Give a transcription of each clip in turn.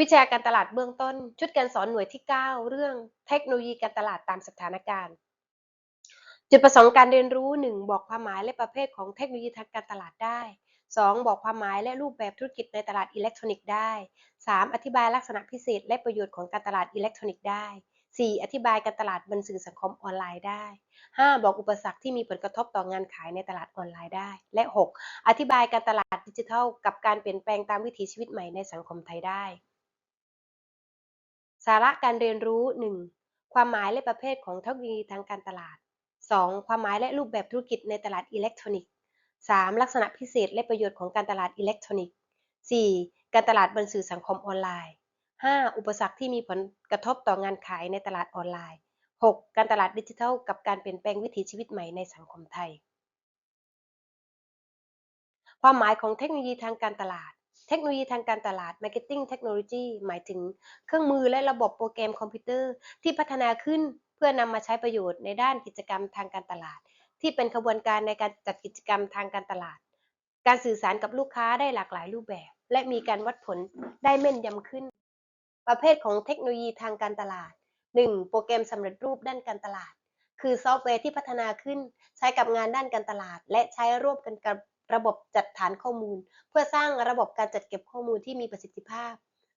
วิชาการตลาดเบื้องต้น ชุดการสอนหน่วยที่ 9 เรื่องเทคโนโลยีการตลาดตามสถานการณ์ จุดประสงค์การเรียนรู้ 1. บอกความหมายและประเภทของเทคโนโลยีทางการตลาดได้ 2. บอกความหมายและรูปแบบธุรกิจในตลาดอิเล็กทรอนิกส์ได้ 3. อธิบายลักษณะพิเศษ และประโยชน์ของการตลาดอิเล็กทรอนิกส์ได้ 4. อธิบายการตลาดบนสื่อสังคมออนไลน์ได้ 5. บอกอุปสรรคที่มีผลกระทบต่องานขายในตลาดออนไลน์ได้ และ 6. อธิบายการตลาดดิจิทัล กับการเปลี่ยนแปลงตามวิถีชีวิตใหม่ในสังคมไทยได้ สาระการเรียนรู้ 1. ความหมายและประเภทของเทคโนโลยีทางการตลาด 2. ความหมายและรูปแบบธุรกิจในตลาดอิเล็กทรอนิกส์ 3. ลักษณะพิเศษและประโยชน์ของการตลาดอิเล็กทรอนิกส์ 4. การตลาดบนสื่อสังคมออนไลน์ 5. อุปสรรคที่มีผลกระทบต่องานขายในตลาดออนไลน์ 6. การตลาดดิจิทัล กับการเปลี่ยนแปลงวิถีชีวิตใหม่ในสังคมไทย ความหมายของเทคโนโลยีทางการตลาด เทคโนโลยีทางการตลาด Marketing Technology หมายถึงเครื่องมือและระบบโปรแกรมคอมพิวเตอร์ที่พัฒนาขึ้นเพื่อนำมาใช้ประโยชน์ในด้านกิจกรรมทางการตลาด ที่เป็นขบวนการในการจัดกิจกรรมทางการตลาด การสื่อสารกับลูกค้าได้หลากหลายรูปแบบ และมีการวัดผลได้แม่นยำขึ้น ประเภทของเทคโนโลยีทางการตลาด 1. โปรแกรมสำเร็จรูปด้านการตลาด คือซอฟต์แวร์ที่พัฒนาขึ้น ใช้กับงานด้านการตลาด และใช้ร่วมกันกับ ระบบจัดฐานข้อมูล เพื่อสร้างระบบการจัดเก็บข้อมูลที่มีประสิทธิภาพ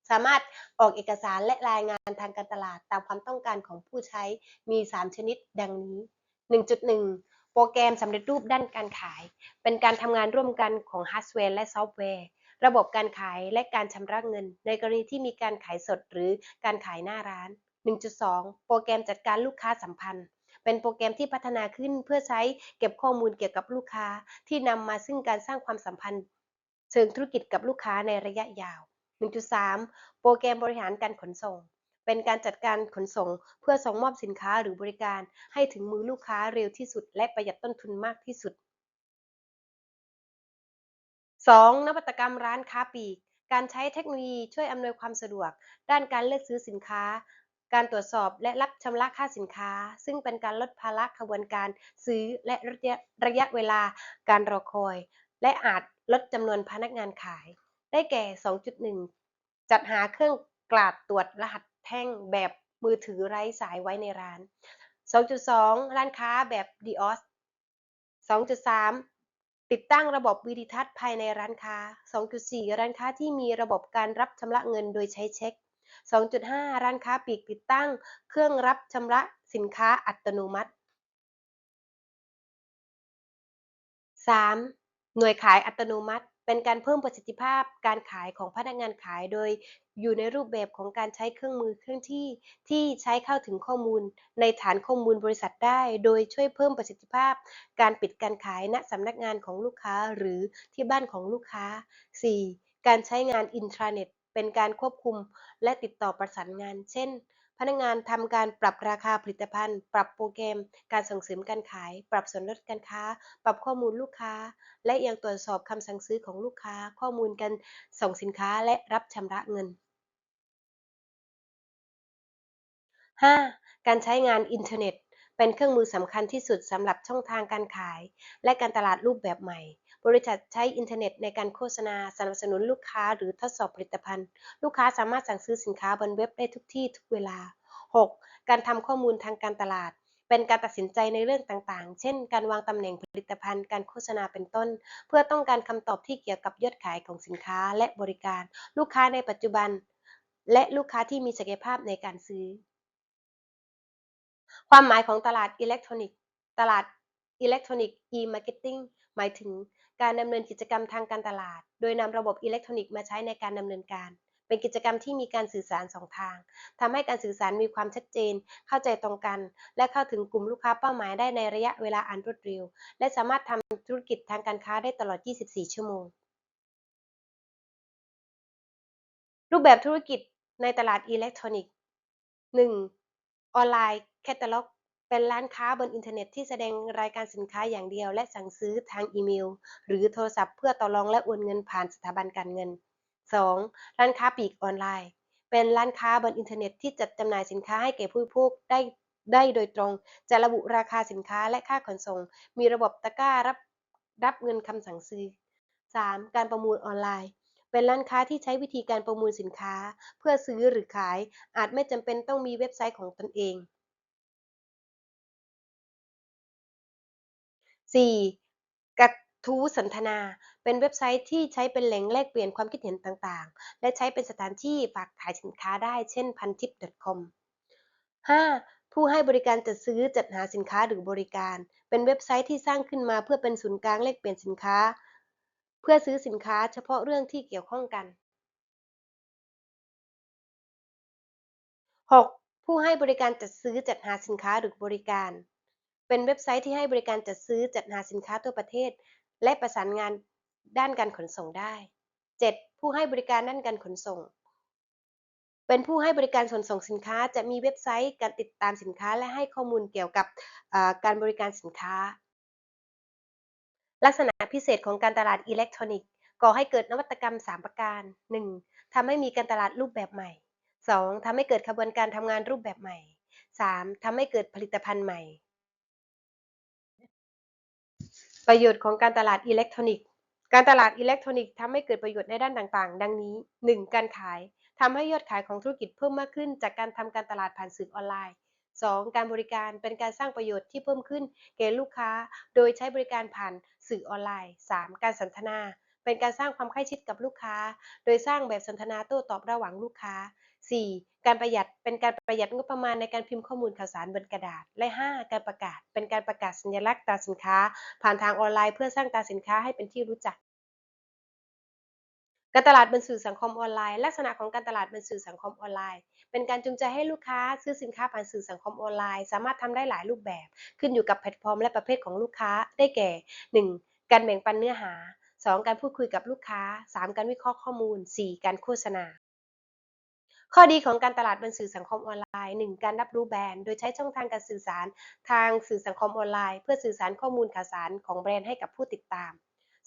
สามารถออกเอกสารและรายงานทางการตลาดตามความต้องการของผู้ใช้มี 3 ชนิดดังนี้ 1.1 โปรแกรมสำเร็จรูปด้านการขาย เป็นการทำงานร่วมกันของฮาร์ดแวร์และซอฟต์แวร์ ระบบการขายและการชำระเงิน ในกรณีที่มีการขายสดหรือการขายหน้าร้าน 1.2 โปรแกรมจัดการลูกค้าสัมพันธ์ เป็นโปรแกรมที่พัฒนาขึ้นเพื่อใช้เก็บข้อมูลเกี่ยวกับลูกค้า ที่นำมาซึ่งการสร้างความสัมพันธ์ เชิงธุรกิจกับลูกค้าในระยะยาว 1.3 โปรแกรมบริหารการขนส่ง เป็นการจัดการขนส่ง เพื่อส่งมอบสินค้าหรือบริการ ให้ถึงมือลูกค้าเร็วที่สุด และประหยัดต้นทุนมากที่สุด 2. นวัตกรรมร้านค้าปลีก การใช้เทคโนโลยีช่วยอำนวยความสะดวก ด้านการเลือกซื้อสินค้า การตรวจสอบและรับชำระค่าสินค้า ซึ่งเป็นการลดภาระขบวนการซื้อและระยะระยะเวลาการรอคอย และอาจลดจำนวนพนักงานขาย ได้แก่ 2.1 จัดหาเครื่องกลาดตรวจรหัสแท่งแบบมือถือไร้สายไว้ในร้าน 2.2 ร้านค้าแบบ DOS 2.3 ติดตั้งระบบวิดิทัศน์ภายในร้านค้า 2.4 ร้านค้าที่มีระบบการรับชำระเงินโดยใช้เช็ค 2.5 ร้านค้าปลีกติดตั้ง เครื่องรับชำระสินค้าอัตโนมัติ 3. หน่วยขายอัตโนมัติ เป็นการเพิ่มประสิทธิภาพการขายของพนักงานขายโดย อยู่ในรูปแบบของการใช้เครื่องมือเครื่องที่ที่ใช้เข้าถึงข้อมูล ในฐานข้อมูลบริษัทได้ โดยช่วยเพิ่มประสิทธิภาพ การปิดการขายณสำนักงานของลูกค้าหรือที่บ้านของลูกค้า 4. การใช้งานอินทราเน็ต เป็นการควบคุมและติดต่อประสานงาน เช่น พนักงานทำการปรับราคาผลิตภัณฑ์ ปรับโปรแกรม การส่งเสริมการขาย ปรับส่วนลดการค้า ปรับข้อมูลลูกค้า และยังตรวจสอบคำสั่งซื้อของลูกค้า ข้อมูลการส่งสินค้าและรับชำระเงิน 5. การใช้งานอินเทอร์เน็ต เป็นเครื่องมือสำคัญที่สุดสำหรับช่องทางการขาย และการตลาดรูปแบบใหม่ บริษัทใช้อินเทอร์เน็ตในการโฆษณาสนับสนุนลูกค้าหรือทดสอบผลิตภัณฑ์ ลูกค้าสามารถสั่งซื้อสินค้าบนเว็บได้ทุกที่ทุกเวลา 6. การทำข้อมูลทางการตลาด เป็นการตัดสินใจในเรื่องต่างๆ เช่น การวางตำแหน่งผลิตภัณฑ์ การโฆษณาเป็นต้น เพื่อต้องการคำตอบที่เกี่ยวกับยอดขายของสินค้าและบริการ ลูกค้าในปัจจุบัน และลูกค้าที่มีศักยภาพในการซื้อ ความหมายของตลาดอิเล็กทรอนิกส์ ตลาดอิเล็กทรอนิกส์ e-marketing หมายถึงการดำเนินกิจกรรมทางการตลาด โดยนำระบบอิเล็กทรอนิกส์มาใช้ในการดำเนินการ เป็นกิจกรรมที่มีการสื่อสารสองทางทำให้การสื่อสารมีความชัดเจน เข้าใจตรงกัน และเข้าถึงกลุ่มลูกค้าเป้าหมายได้ในระยะเวลาอันรวดเร็ว และสามารถทำธุรกิจทางการค้าได้ตลอด 24 ชั่วโมง รูปแบบธุรกิจในตลาดอิเล็กทรอนิกส์ 1. ออนไลน์แคตตาล็อกเป็นร้านค้าบนอินเทอร์เน็ตที่แสดงรายการสินค้าอย่างเดียว และสั่งซื้อทางอีเมล หรือโทรศัพท์เพื่อต่อรองและโอนเงินผ่านสถาบันการเงิน 2. ร้านค้าปลีกออนไลน์ เป็นร้านค้าบนอินเทอร์เน็ตที่จัดจำหน่ายสินค้าให้แก่ผู้บริโภคได้ได้โดยตรง จะระบุราคาสินค้าและค่าขนส่ง มีระบบตะกร้ารับรับเงินคำสั่งซื้อ 3. การประมูลออนไลน์ เป็นร้านค้าที่ใช้วิธีการประมูลสินค้า เพื่อซื้อหรือขาย อาจไม่จำเป็นต้องมีเว็บไซต์ของตนเอง 4. กระทู้สนทนา เป็นเว็บไซต์ที่ใช้เป็นแหล่งแลกเปลี่ยนความคิดเห็นต่างๆ และใช้เป็นสถานที่ฝากขายสินค้าได้ เช่นพันทิป .com 5. ผู้ให้บริการจัดซื้อจัดหาสินค้าหรือบริการ เป็นเว็บไซต์ที่สร้างขึ้นมาเพื่อเป็นศูนย์กลางแลกเปลี่ยนสินค้า พื่อซื้อสินค้าเฉพาะเรื่องที่เกี่ยวข้องกัน 6. ผู้ให้บริการจัดซื้อจัดหาสินค้าหรือบริการ เป็นเว็บไซต์ที่ให้บริการจัดซื้อจัดหาสินค้าทั่วประเทศ และประสานงานด้านการขนส่งได้ 7. ผู้ให้บริการด้านการขนส่ง เป็นผู้ให้บริการขนส่งสินค้าจะมีเว็บไซต์การติดตามสินค้าและให้ข้อมูลเกี่ยวกับการบริการสินค้า ลักษณะพิเศษของการตลาดอิเล็กทรอนิกส์ก่อให้เกิดนวัตกรรม 3 ประการ 1. ทำให้มีการตลาดรูปแบบใหม่ 2. ทำให้เกิดขบวนการทำงานรูปแบบใหม่ 3. ทำให้เกิดผลิตภัณฑ์ใหม่ ประโยชน์ของการตลาดอิเล็กทรอนิกส์ การตลาดอิเล็กทรอนิกส์ทำให้เกิดประโยชน์ในด้านต่างๆ ดังนี้ 1. การขายทำให้ยอดขายของธุรกิจเพิ่มมากขึ้นจากการทำการตลาดผ่านสื่อออนไลน์ 2. การบริการเป็นการสร้างประโยชน์ที่เพิ่มขึ้นแก่ลูกค้า โดยใช้บริการผ่านสื่อออนไลน์ 3. การสนทนา เป็นการสร้างความใกล้ชิดกับลูกค้า โดยสร้างแบบสนทนาโต้ตอบระหว่างลูกค้า 4. การประหยัดเป็นการประหยัดงบประมาณในการพิมพ์ข้อมูลข่าวสารบนกระดาษ และ 5. การประกาศเป็นการประกาศสัญลักษณ์ตราสินค้า ผ่านทางออนไลน์เพื่อสร้างตราสินค้าให้เป็นที่รู้จัก การตลาดบนสื่อสังคมออนไลน์ ลักษณะของการตลาดบนสื่อสังคมออนไลน์ เป็นการจูงใจให้ลูกค้าซื้อสินค้าผ่านสื่อสังคมออนไลน์ สามารถทำได้หลายรูปแบบ ขึ้นอยู่กับแพลตฟอร์มและประเภทของลูกค้าได้แก่ 1. การแบ่งปันเนื้อหา 2. การพูดคุยกับลูกค้า 3. การวิเคราะห์ข้อมูล 4. การโฆษณาข้อดีของการตลาดบนสื่อสังคมออนไลน์ 1. การรับรู้แบรนด์ โดยใช้ช่องทางการสื่อสาร ทางสื่อสังคมออนไลน์ เพื่อสื่อสารข้อมูลข่าวสารของแบรนด์ให้กับผู้ติดตาม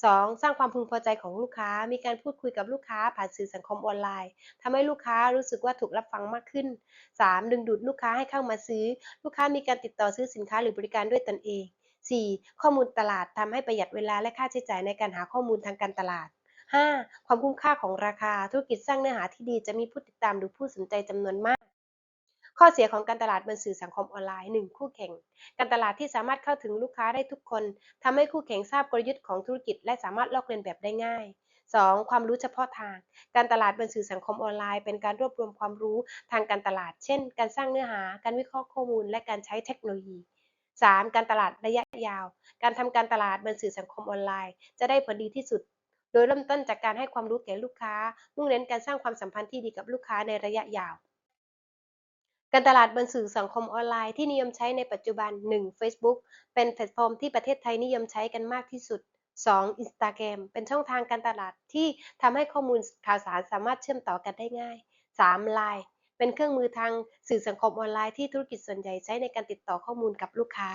2. สร้างความพึงพอใจของลูกค้า มีการพูดคุยกับลูกค้าผ่านสื่อสังคมออนไลน์ทำให้ลูกค้ารู้สึกว่าถูกรับฟังมากขึ้น 3. ดึงดูดลูกค้าให้เข้ามาซื้อ ลูกค้ามีการติดต่อซื้อสินค้าหรือบริการด้วยตนเอง 4. ข้อมูลตลาดทำให้ประหยัดเวลาและค่าใช้จ่ายในการหาข้อมูลทางการตลาด 5. ความคุ้มค่าของราคา ธุรกิจสร้างเนื้อหาที่ดีจะมีผู้ติดตามหรือผู้สนใจจำนวนมาก ข้อเสียของการตลาดบนสื่อสังคมออนไลน์ 1. คู่แข่ง การตลาดที่สามารถเข้าถึงลูกค้าได้ทุกคนทำให้คู่แข่งทราบกลยุทธ์ของธุรกิจ และสามารถลอกเลียนแบบได้ง่าย 2. ความรู้เฉพาะทาง การตลาดบนสื่อสังคมออนไลน์ เป็นการรวบรวมความรู้ทางการตลาด เช่น การสร้างเนื้อหา การวิเคราะห์ข้อมูล และการใช้เทคโนโลยี 3. การตลาดระยะยาว การทำการตลาดบนสื่อสังคมออนไลน์ จะได้ผลดีที่สุด โดยเริ่มต้นจากการให้ความรู้แก่ลูกค้า มุ่งเน้นการสร้างความสัมพันธ์ที่ดีกับลูกค้าในระยะยาว การตลาดบนสื่อสังคมออนไลน์ที่นิยมใช้ในปัจจุบัน 1. Facebook เป็นแพลตฟอร์มที่ประเทศไทยนิยมใช้กันมากที่สุด 2. Instagram เป็นช่องทางการตลาดที่ทำให้ข้อมูลข่าวสารสามารถเชื่อมต่อกันได้ง่าย 3. Line เป็นเครื่องมือทางสื่อสังคมออนไลน์ที่ธุรกิจส่วนใหญ่ใช้ในการติดต่อข้อมูลกับลูกค้า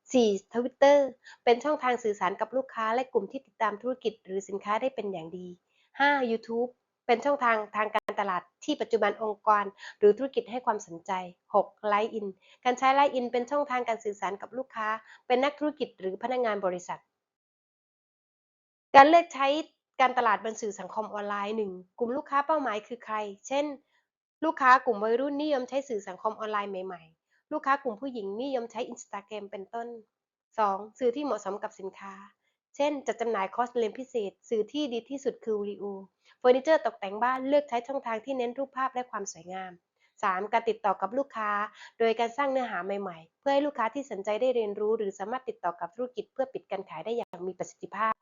4. Twitter เป็นช่องทางสื่อสารกับลูกค้าและกลุ่มที่ติดตามธุรกิจหรือสินค้าได้เป็นอย่างดี 5. YouTube เป็นช่องทางทางการตลาดที่ปัจจุบันองค์กร หรือธุรกิจให้ความสนใจ 6. Line In การใช้ Line In เป็นช่องทางการสื่อสารกับลูกค้า เป็นนักธุรกิจหรือพนักงานบริษัท การเลือกใช้การตลาดบนสื่อสังคมออนไลน์ 1. กลุ่มลูกค้าเป้าหมายคือใคร เช่น ลูกค้ากลุ่มวัยรุ่นนิยมใช้สื่อสังคมออนไลน์ใหม่ๆ ลูกค้ากลุ่มผู้หญิงนิยมใช้ Instagram เป็นต้น 2. สื่อที่เหมาะสมกับสินค้า เช่น จัดจำหน่ายคอสเรียนพิเศษ สื่อที่ดีที่สุดคือวิดีโอเฟอร์นิเจอร์ตกแต่งบ้านเลือกใช้ช่องทางที่เน้นรูปภาพและความสวยงาม 3. การติดต่อกับลูกค้า โดยการสร้างเนื้อหาใหม่ๆ เพื่อให้ลูกค้าที่สนใจได้เรียนรู้ หรือสามารถติดต่อกับธุรกิจเพื่อปิดการขายได้อย่างมีประสิทธิภาพ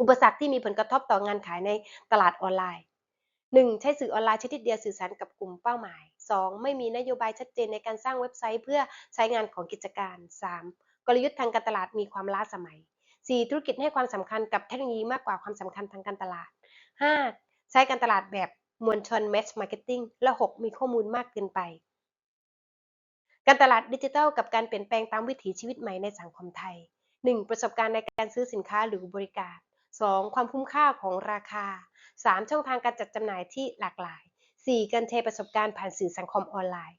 อุปสรรคที่มีผลกระทบต่องานขายในตลาดออนไลน์ 1. ใช้สื่อออนไลน์ชนิดเดียวสื่อสารกับกลุ่มเป้าหมาย 2. ไม่มีนโยบายชัดเจนในการสร้างเว็บไซต์ เพื่อใช้งานของกิจการ 3. กลยุทธ์ทางการตลาดมีความล้าสมัย 4. ธุรกิจให้ความสำคัญกับเทคโนโลยีมากกว่าความสำคัญทางการตลาด 5. ใช้การตลาดแบบมวลชน Mass Marketing และ 6. มีข้อมูลมากเกินไป การตลาดดิจิทัลกับการเปลี่ยนแปลงตามวิถีชีวิตใหม่ในสังคมไทย 1. ประสบการณ์ในการซื้อสินค้าหรือบริการ 2. ความคุ้มค่าของราคา 3. ช่องทางการจัดจำหน่ายที่หลากหลาย 4. การแชร์ประสบการณ์ผ่านสื่อสังคมออนไลน์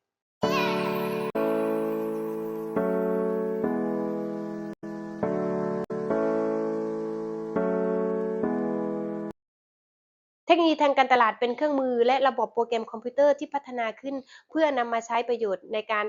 เทคโนโลยีทางการตลาดเป็นเครื่องมือ และระบบโปรแกรมคอมพิวเตอร์ที่พัฒนาขึ้น เพื่อนำมาใช้ประโยชน์ในการ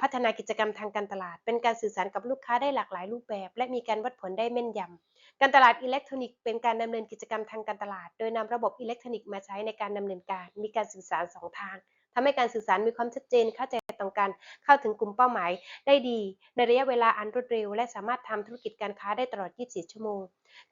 พัฒนากิจกรรมทางการตลาด เป็นการสื่อสารกับลูกค้าได้หลากหลายรูปแบบ และมีการวัดผลได้แม่นยำการตลาดอิเล็กทรอนิกส์เป็นการดำเนินกิจกรรมทางการตลาด โดยนำระบบอิเล็กทรอนิกส์มาใช้ในการดำเนินการ มีการสื่อสารสองทาง ทำให้การสื่อสารมีความชัดเจนเข้าใจตรงกันเข้าถึงกลุ่มเป้าหมายได้ดี ในระยะเวลาอันรวดเร็ว และสามารถทำธุรกิจการค้าได้ตลอด 24 ชั่วโมง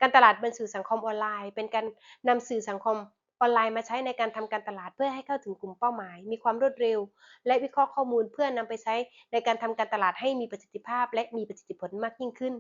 การตลาดบนสื่อสังคมออนไลน์ เป็นการนำสื่อสังคมออนไลน์มาใช้ในการทำการตลาดเพื่อให้เข้าถึงกลุ่มเป้าหมาย มีความรวดเร็ว และวิเคราะห์ข้อมูลเพื่อนำไปใช้ในการทำการตลาดให้มีประสิทธิภาพ และมีประสิทธิผลมากยิ่งขึ้น